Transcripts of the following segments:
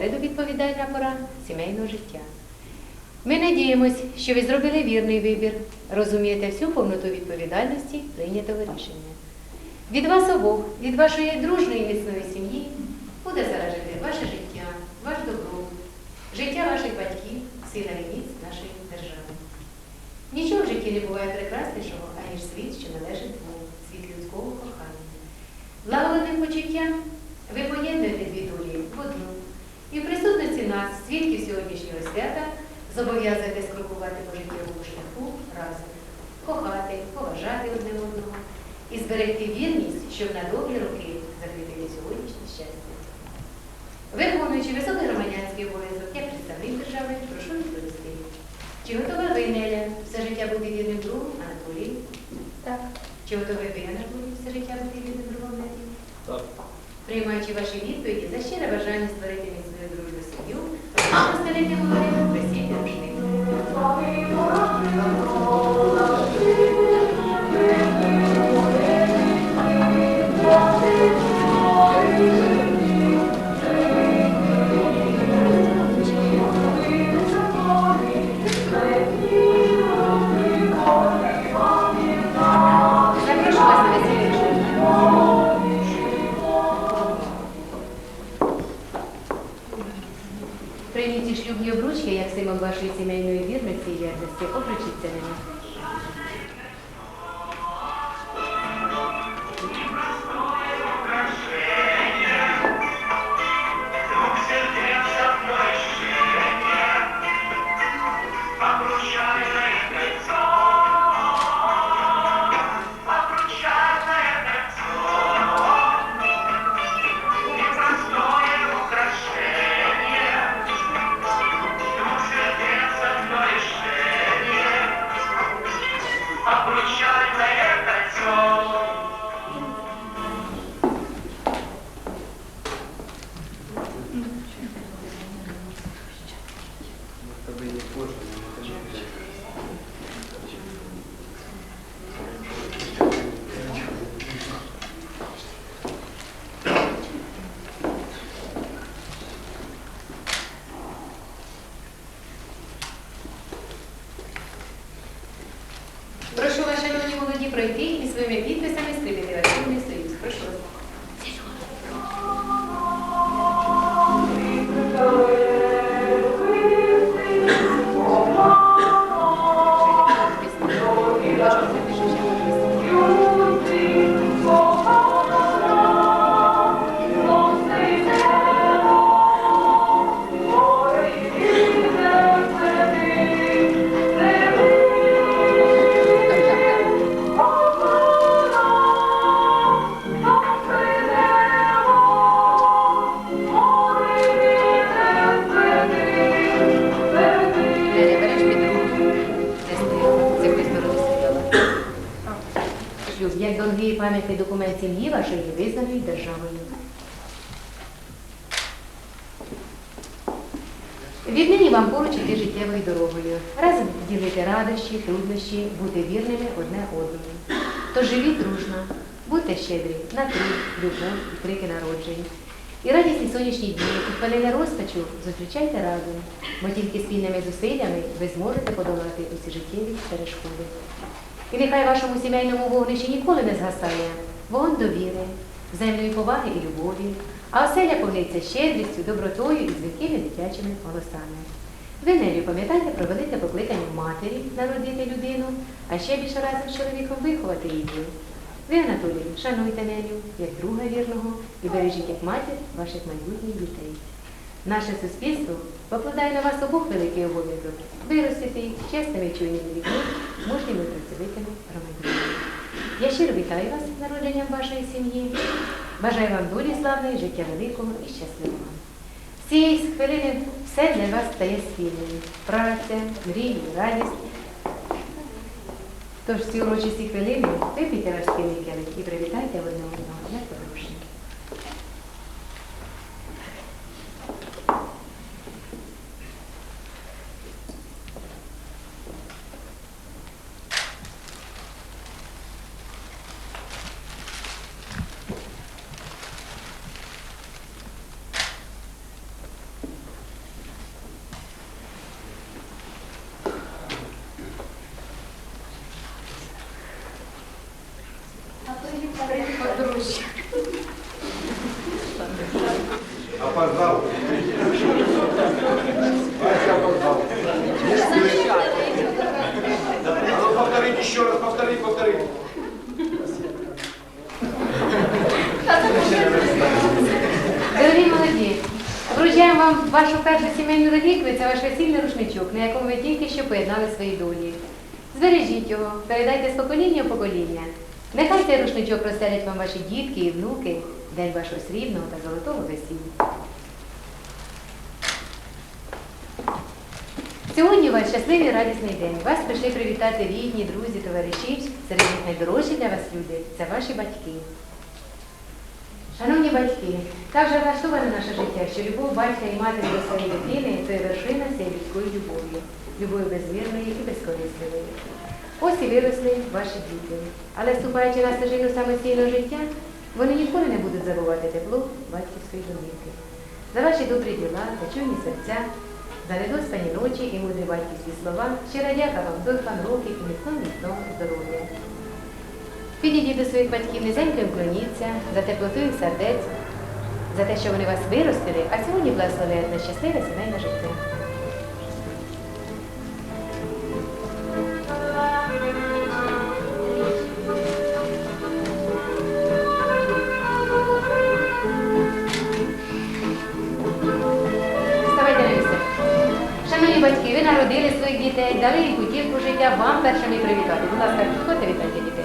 відповідальна пора сімейного життя. Ми надіємось, що ви зробили вірний вибір, розумієте всю повноту відповідальності прийнятого рішення. Від вас обох, від вашої дружної міцної сім'ї буде залежати ваше життя, ваш добробут, життя ваших батьків, сила і міць нашої держави. Нічого в житті не буває прекраснішого, аніж світ, що належить Богу, світ людського кохання. Благородним почуттям ви поєднуєте дві долі в одну. І в присутності нас, свідків сьогоднішнього свята, зобов'язуєтесь крокувати по життєвому шляху разом, кохати, поважати одне одного і зберегти вірність, щоб на довгі роки закріпити сьогоднішнє щастя. Виконуючи високий громадянський обов'язок як представник держави, прошу відповісти. Чи готова ви, Неля, все життя бути вірним другом Анатолію? Так. Чи готові ви, Анатолій, все життя бути вірним другом Надії? Так. Приймаючи ваші відповіді за щире бажання створити міцну дружбу сім'ю, а століття говорити присіти рушник. І вірності. Прошу вас, шановні молоді, пройти і своїми підписами скріпити Верховний як дорогий пам'ятний документ сім'ї вашої визнаної державою. Віднині вам поруч іти життєвою дорогою. Разом ділити радощі, труднощі, бути вірними одне одному. Тож живіть дружно, будьте щедрі на труд, любов і крики народжень. І радісні сонячні дні, і хвилини розпачу зустрічайте разом, бо тільки спільними зусиллями ви зможете подолати усі життєві перешкоди. І нехай вашому сімейному вогнищі ніколи не згасає вогонь довіри, взаємної поваги і любові, а оселя повниться щедрістю, добротою і дзвінкими дитячими голосами. Ви, Нелю, пам'ятайте про велике покликання матері народити людину, а ще більше разом з чоловіком виховати її. Ви, Анатолій, шануйте Нелю як друга вірного і бережіть як матір ваших майбутніх дітей. Наше суспільство покладає на вас обох великий обов'язок виростити їх чесними чуйними людьми, мужніми працьовитими громадянами. Я щиро вітаю вас з народженням вашої сім'ї. Бажаю вам долі славної, життя великого і щасливого. З цієї хвилини все для вас стає спільним. Праця, мрії, радість. Тож ці урочисті хвилини випійте ваш спільний келих і привітайте одне одного Дорогі молоді, вручаємо вам вашу першу сімейну реліквію, це ваш весільний рушничок, на якому ви тільки що поєднали свої долі. Збережіть його, передайте з покоління в покоління. Нехай цей рушничок розселять вам ваші дітки і внуки, день вашого срібного та золотого весілля. Сьогодні у вас щасливий радісний день. Вас прийшли привітати рідні, друзі, товариші. Серед них найдорожчі для вас люди це ваші батьки. Шановні батьки, так вже влаштоване наше життя, що любов батька і матері до своєї дитини це вершина цієї людської любові, любові безмірної і безкорисливої. Ось і виросли ваші діти. Але вступаючи на стежину самостійного життя, вони ніколи не будуть забувати тепло батьківської домівки. За ваші добрі діла, за чуйні серця, за недоспані ночі і мудрі батьківські слова, щира дяка вам дойфан років і міцного міцного здоров'я. Підійдіть до своїх батьків, низенько вклоніться за теплоту їх сердець, за те, що вони вас виростили, а сьогодні благословляють на щасливе сімейне життя. Шановні батьки, ви народили своїх дітей, дали їм путівку життя, вам першими привітати. Будь ласка, підходьте, вітайте дітей.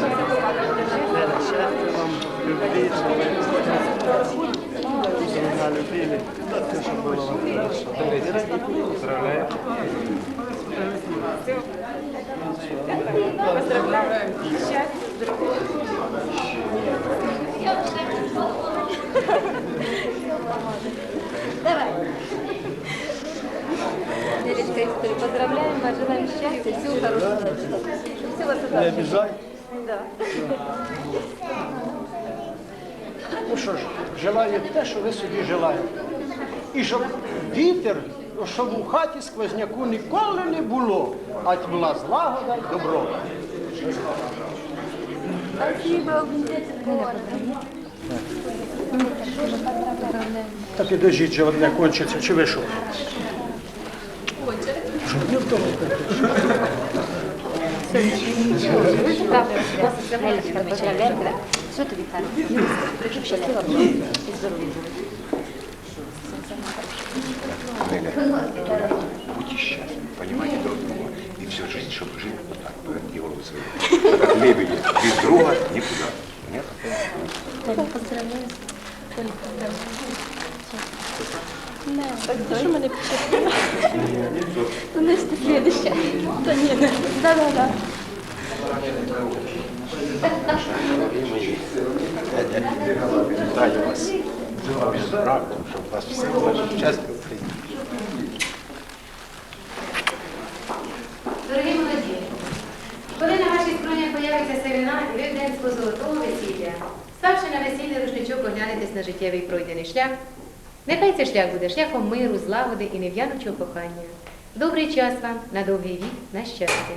Лена, счастья вам, любви, чтобы вы меня любили. Все, что было вам хорошо. Поздравляю. Нелечка История, поздравляем вас, желаем счастья, всего хорошего. Всего Не обижай. Да. Ну що ж, желаю те, що ви собі желаєте. І щоб вітер, щоб у хаті сквозняку ніколи не було, а була злагода й добро. Спасибо, Та підожіть же одне кончиться, чи ви що? Нелечка, поздравляємо. Що тобі кажуть? Щоб щаслива була і здорова. Будьте счастливы, понимаете друг друга. И всю жизнь, чтобы жили вот так, свою. Как лебеди, без друга никуда. Нет? Вітаю вас. З браком, щоб вас все було щастя Україні. Дорогі молоді, коли на вашій скроні появиться сирена і ви в день свого золотого весілля, ставши на весілля рушничок, оглянетесь на життєвий пройдений шлях, нехай цей шлях буде шляхом миру, злагоди і нев'янучого кохання. Добрий час вам, на довгий вік, на щастя.